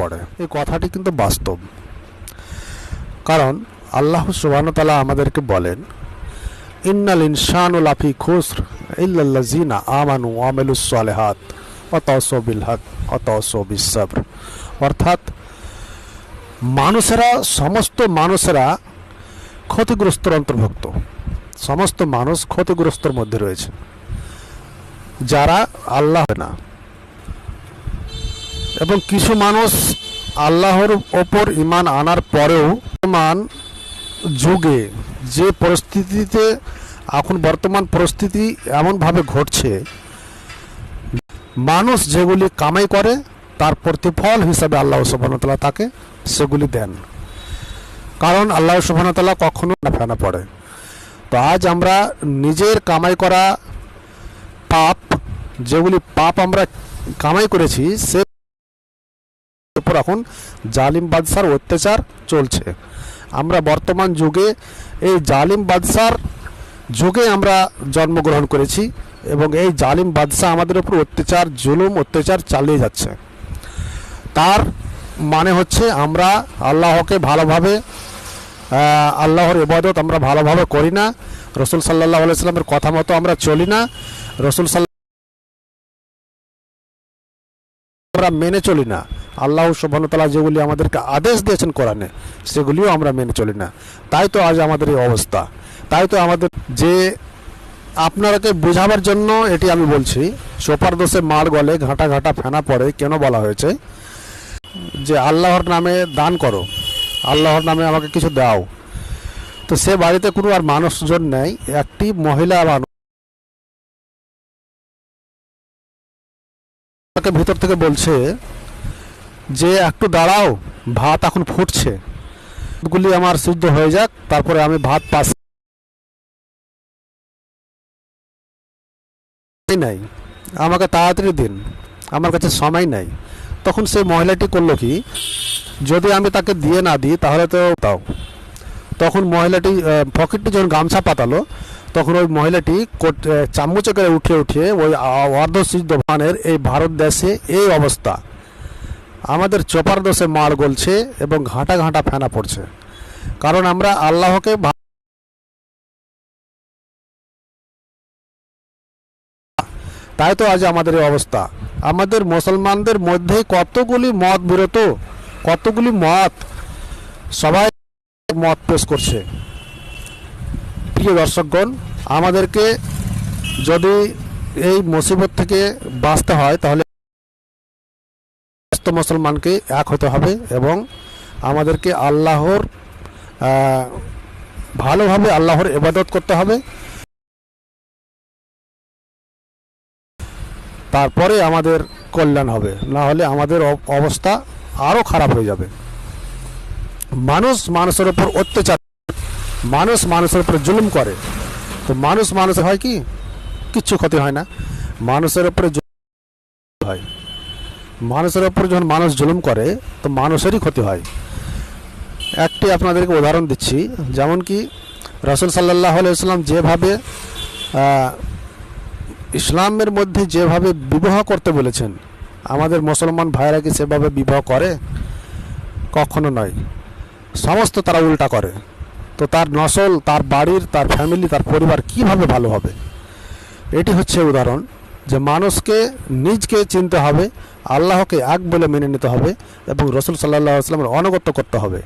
পড়ে। এই কথাটি কিন্তু বাস্তব। কারণ আল্লাহ সুবাহতালা আমাদেরকে বলেন, ইন্নাল ইনসানুল আফি খুসর ইল্লাল্লাজিনা আমানু আমেলুস সালেহাত অতসবিল হক অতসবিস সাবর। অর্থাৎ মানুষেরা, সমস্ত মানুষেরা ক্ষতিগ্রস্তর অন্তর্ভুক্ত। সমস্ত মানুষ ক্ষতিগ্রস্তর মধ্যে রয়েছে। যারা আল্লাহ না এবং কিছু মানুষ আল্লাহর ওপর ইমান আনার পরেও বর্তমান যুগে যে পরিস্থিতিতে এখন বর্তমান পরিস্থিতি এমনভাবে ঘটছে, মানুষ যেগুলি কামাই করে, তার প্রতিফল হিসাবে আল্লাহ সুবাহতাল্লাহ তাকে সেগুলি দেন। কারণ আল্লাহ সুবাহতাল্লাহ কখনো না ফেনা পড়ে। তো আজ আমরা নিজের কামাই করা পাপ, যেগুলি পাপ আমরা কামাই করেছি, সে উপর এখন জালিম বাদশার অত্যাচার চলছে। আমরা বর্তমান যুগে, এই জালিম বাদশার যুগে আমরা জন্মগ্রহণ করেছি এবং এই জালিম বাদশাহ আমাদের উপর অত্যাচার, জুলুম, অত্যাচার চালিয়ে যাচ্ছে। তার মানে হচ্ছে আমরা আল্লাহকে ভালোভাবে আল্লাহর ইবাদত আমরা ভালোভাবে করি না। রসুল সাল্লাহ আলাইস্লামের কথা মতো আমরা চলি না। রসুল সাল্লাহ আমরা মেনে চলি না। আল্লাহ সুবাহতালা যেগুলি আমাদেরকে আদেশ দিয়েছেন কোরআনে, সেগুলিও আমরা মেনে চলি না। তাই তো আজ আমাদের এই অবস্থা। তাই তো আমাদের যে আপনারাকে বোঝাবার জন্য এটি আমি বলছি সোপার দোষে মার গলে ঘাটা ঘাটা ফেনা পড়ে কেন বলা হয়েছে? যে আল্লাহর নামে দান করো, আল্লাহর নামে আমাকে কিছু দাও। তো সে বাড়িতে কোনো আর মানুষজন নেই, একটি মহিলা মানুষ ভিতর থেকে বলছে যে একটু দাঁড়াও ভাত এখন ফুটছে। গুলি আমার সিদ্ধ হয়ে যাক তারপরে আমি ভাত পাস নাই। আমাকে তাড়াতাড়ি দিন আমার কাছে সময় নাই। তখন সেই মহিলাটি করল কি যদি আমি তাকে দিয়ে না দিই তাহলে তো তাও তখন মহিলাটি পকেটটি যখন গামছা পাতালো তখন ওই মহিলাটি আহ, করে উঠে উঠে ওই অর্ধ অর্ধসিদ্ধ মানের এই ভারত দেশে এই অবস্থা। আমাদের চোপার দোষে মার গলছে এবং ঘাঁটা ঘাঁটা ফেনা পড়ছে। কারণ আমরা আল্লাহকে তাই তো আজ আমাদের এই অবস্থা। আমাদের মুসলমানদের মধ্যে কতগুলি মত বিরত কতগুলি মত সবাই মত পেশ করছে। প্রিয় দর্শকগণ, আমাদেরকে যদি এই মুসিবত থেকে বাঁচতে হয়, তাহলে সমস্ত মুসলমানকে এক হতে হবে এবং আমাদেরকে আল্লাহর ভালোভাবে আল্লাহর ইবাদত করতে হবে। তারপরে আমাদের কল্যাণ হবে। না হলে আমাদের অব- অবস্থা আরও খারাপ হয়ে যাবে। মানুষ মানুষের উপর অত্যাচার, মানুষ মানুষের উপর জুলুম করে। তো মানুষ মানুষের হয় কি? কিচ্ছু ক্ষতি হয় না। মানুষের উপরে হয়। মানুষের উপর যখন মানুষ জুলুম করে, তো মানুষেরই ক্ষতি হয়। একটি আপনাদেরকে উদাহরণ দিচ্ছি, যেমন কি রসুল সাল্লাহ আলাইসাল্লাম যেভাবে ইসলামের মধ্যে যেভাবে বিবাহ করতে বলেছেন, আমাদের মুসলমান ভাইরা কি সেভাবে বিবাহ করে? কখনো নয়। সমস্ত তারা উল্টা করে। তো তার নসল, তার বাড়ির, তার ফ্যামিলি, তার পরিবার কীভাবে ভালো হবে? এটি হচ্ছে উদাহরণ। যে মানুষকে নিজকে চিনতে হবে, আল্লাহকে এক বলে মেনে নিতে হবে এবং রসুল সাল্লাহ আসলামের অনগত্য করতে হবে।